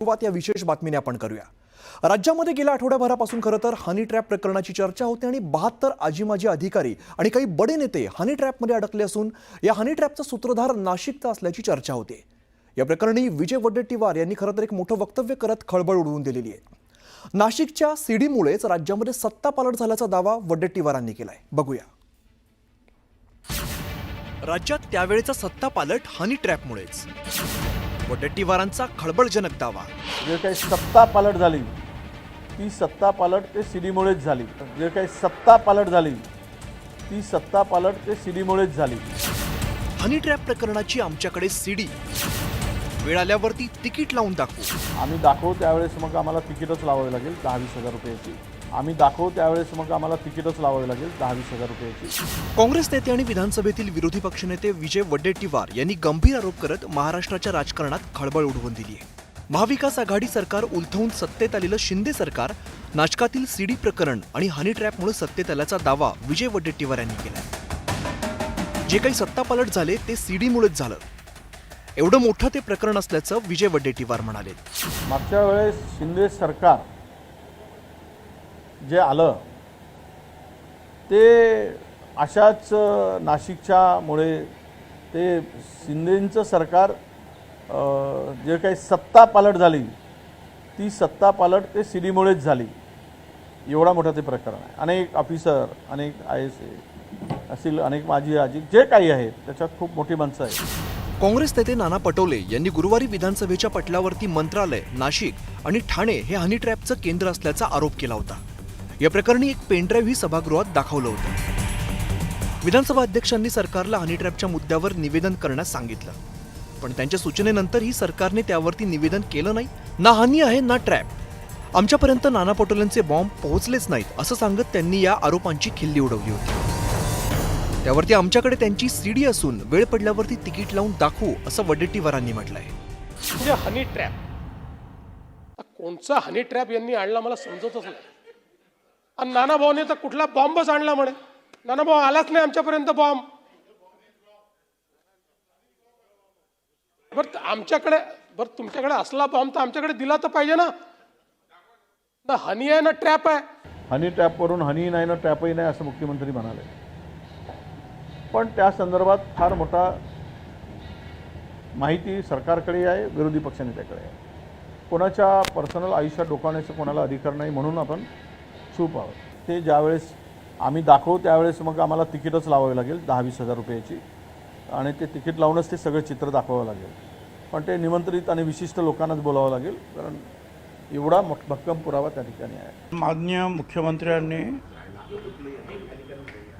सुरुवात या विशेष बातमीने आपण करूया. राज्यामध्ये गेल्या आठवड्याभरापासून खरं तर हनी ट्रॅप प्रकरणाची चर्चा होते आणि बहात्तर आजीमाजी अधिकारी आणि काही बडे नेते हनी ट्रॅपमध्ये अडकले असून या हनी ट्रॅपचा सूत्रधार नाशिकचा असल्याची चर्चा होते. या प्रकरणी विजय वडेट्टीवार यांनी खरं तर एक मोठं वक्तव्य करत खळबळ उडवून दिलेली आहे. नाशिकच्या सीडीमुळेच राज्यामध्ये सत्ता पालट झाल्याचा दावा वडेट्टीवारांनी केलाय. बघूया. राज्यात त्यावेळेचा सत्ता पालट हनी ट्रॅपमुळेच वडेट्टीवारांचा खळबळजनक दावा. जे काही सत्ता पालट झाली ती सत्ता पालट ते सीडीमुळेच झाली. जे काही सत्ता पालट झाली ती सत्ता पालट ते सीडीमुळेच झाली. हनी ट्रॅप प्रकरणाची आमच्याकडे सीडी. वेळ आल्यावरती तिकीट लावून दाखवू. आम्ही दाखवू त्यावेळेस मग आम्हाला तिकीटच लावावी लागेल दहा वीस हजार रुपयाची. आम्ही दाखवू त्यावेळेस मग आम्हाला तिकीटच लावावी लागेल दहा वीस हजार रुपयाची. काँग्रेस नेते आणि विधानसभेतील विरोधी पक्षनेते विजय वडेट्टीवार यांनी गंभीर आरोप करत महाराष्ट्राच्या राजकारणात खळबळ उडवून दिली आहे. महाविकास आघाडी सरकार उलथवून सत्तेत आलेलं शिंदे सरकार नाशकातील सीडी प्रकरण आणि हनी ट्रॅपमुळे सत्तेत आल्याचा दावा विजय वडेट्टीवार यांनी केलाय. जे काही सत्तापालट झाले ते सीडीमुळेच झालं. एवढं मोठं ते प्रकरण असल्याचं विजय वडेट्टीवार म्हणाले. मागच्या वेळेस शिंदे सरकार जे आलं ते अशाच नाशिकच्यामुळे ते शिंदेंचं सरकार जे काही सत्ता पालट झाली ती सत्ता पालट ते सीडीमुळेच झाली. एवढा मोठा ते प्रकरण आहे. अनेक ऑफिसर अनेक आय एस ए असतील अनेक माजी आजी जे काही आहेत त्याच्यात खूप मोठी माणसं आहेत. काँग्रेस नेते नाना पटोले यांनी गुरुवारी विधानसभेच्या पटलावरती मंत्रालय नाशिक आणि ठाणे हे हनी ट्रॅपचं केंद्र असल्याचा आरोप केला होता. या प्रकरणी एक पेनड्राईव्हही सभागृहात दाखवलं होतं. विधानसभा अध्यक्षांनी सरकारला हनी ट्रॅपच्या मुद्द्यावर निवेदन करण्यास सांगितलं. पण त्यांच्या सूचनेनंतरही सरकारने त्यावरती निवेदन केलं नाही. ना हानी आहे ना ट्रॅप आमच्यापर्यंत नाना पटोलेंचे बॉम्ब पोहोचलेच नाहीत असं सांगत त्यांनी या आरोपांची खिल्ली उडवली होती. त्यावरती आमच्याकडे त्यांची सीडी असून वेळ पडल्यावरती तिकीट लावून दाखवू असं वडेट्टीवारांनी म्हटलंय. म्हणजे हनी ट्रॅप कोणचा हनी ट्रॅप यांनी आणला मला समजतच नाही. आणि नाना भाऊने तर कुठला बॉम्बच आणला म्हणे. नाना भाऊ आलाच नाही आमच्यापर्यंत बॉम्ब. बरं आमच्याकडे बरं तुमच्याकडे असला बॉम्ब तर आमच्याकडे दिला तर पाहिजे ना. ना हनी आहे ना ट्रॅप आहे. हनी ट्रॅपवरून हनी नाही ना ट्रॅपही नाही असं मुख्यमंत्री म्हणाले. पण त्या संदर्भात फार मोठा माहिती सरकारकडे आहे विरोधी पक्षनेत्याकडे आहे. कोणाच्या पर्सनल आयुष्यात डोकावण्याचं कोणाला अधिकार नाही म्हणून आपण सूप हवं ते ज्यावेळेस आम्ही दाखवू त्यावेळेस मग आम्हाला तिकीटच लावावी लागेल दहा वीस हजार रुपयाची. आणि ते तिकीट लावूनच ते सगळं चित्र दाखवावं लागेल. पण ते निमंत्रित आणि विशिष्ट लोकांनाच बोलावं लागेल कारण एवढा मोठ भक्कम पुरावा त्या ठिकाणी आहे. माननीय मुख्यमंत्र्यांनी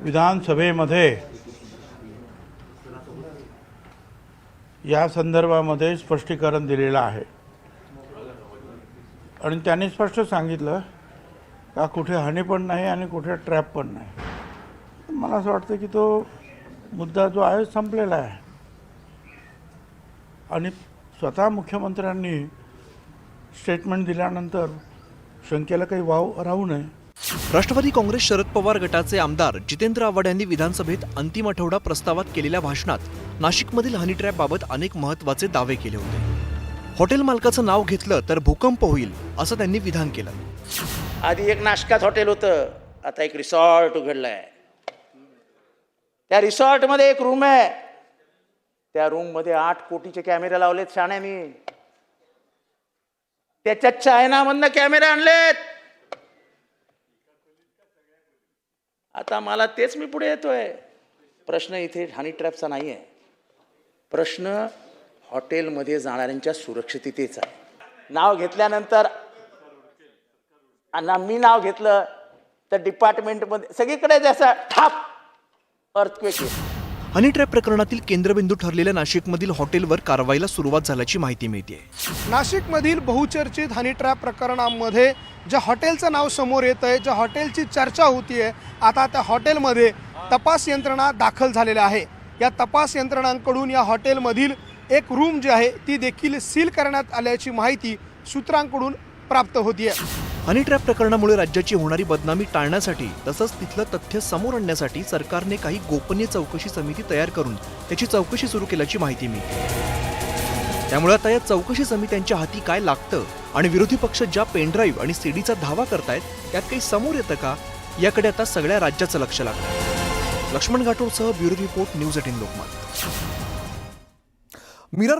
विधानसभेमध्ये या संदर्भामध्ये स्पष्टीकरण दिलेलं आहे. आणि त्यांनी स्पष्ट सांगितलं का कुठे हनी पण नाही आणि कुठे ट्रॅप पण नाही. मला असं वाटतं की तो मुद्दा जो आहे संपलेला आहे. आणि स्वतः मुख्यमंत्र्यांनी स्टेटमेंट दिल्यानंतर शंकेला काही वाव राहू नये. राष्ट्रवादी काँग्रेस शरद पवार गटाचे आमदार जितेंद्र आव्हाड यांनी विधानसभेत अंतिम आठवडा प्रस्तावात केलेल्या भाषणात नाशिकमधील हनी ट्रॅपबाबत अनेक महत्त्वाचे दावे केले होते. हॉटेल मालकाचं नाव घेतलं तर भूकंप होईल असं त्यांनी विधान केलं. आधी एक नाशकात हॉटेल होतं. आता एक रिसॉर्ट उघडलं आहे त्या रिसॉर्टमध्ये एक रूम आहे. त्या रूममध्ये आठ कोटीचे कॅमेरे लावलेत शाण्यानी. त्याच्या चायनामधनं कॅमेरे आणलेत. आता मला तेच मी पुढे येतोय. प्रश्न इथे हानी ट्रॅपचा नाही आहे प्रश्न हॉटेलमध्ये जाणाऱ्यांच्या सुरक्षिततेचा आहे. नाव घेतल्यानंतर आणि मी नाव घेतलं तर डिपार्टमेंटमध्ये सगळीकडे जसं ठाप अर्थक्वेक आहे हनी ट्रॅप प्रकरणातील केंद्रबिंदू ठरलेल्या नाशिकमधील हॉटेलवर कारवाईला सुरुवात झाल्याची माहिती मिळते. नाशिकमधील बहुचर्चित हनी ट्रॅप प्रकरणामध्ये ज्या हॉटेलचं नाव समोर येतं आहे ज्या हॉटेलची चर्चा होतीये आता त्या हॉटेलमध्ये तपास यंत्रणा दाखल झालेल्या आहे. या तपास यंत्रणांकडून या हॉटेलमधील एक रूम जी आहे ती देखील सील करण्यात आल्याची माहिती सूत्रांकडून प्राप्त होतीये. हनी ट्रॅप प्रकरणामुळे राज्याची होणारी बदनामी टाळण्यासाठी तसंच तिथलं तथ्य समोर आणण्यासाठी सरकारने काही गोपनीय चौकशी समिती तयार करून त्याची चौकशी सुरू केल्याची माहिती मिळते. त्यामुळे आता या चौकशी समित्यांच्या हाती काय लागतं आणि विरोधी पक्ष ज्या पेनड्राईव्ह आणि सीडीचा धावा करतायत त्यात काही समोर येतं का? याकडे आता सगळ्या राज्याचं लक्ष लागलं Laxman घाटोळसह bureau report news eighteen Lokmat mirror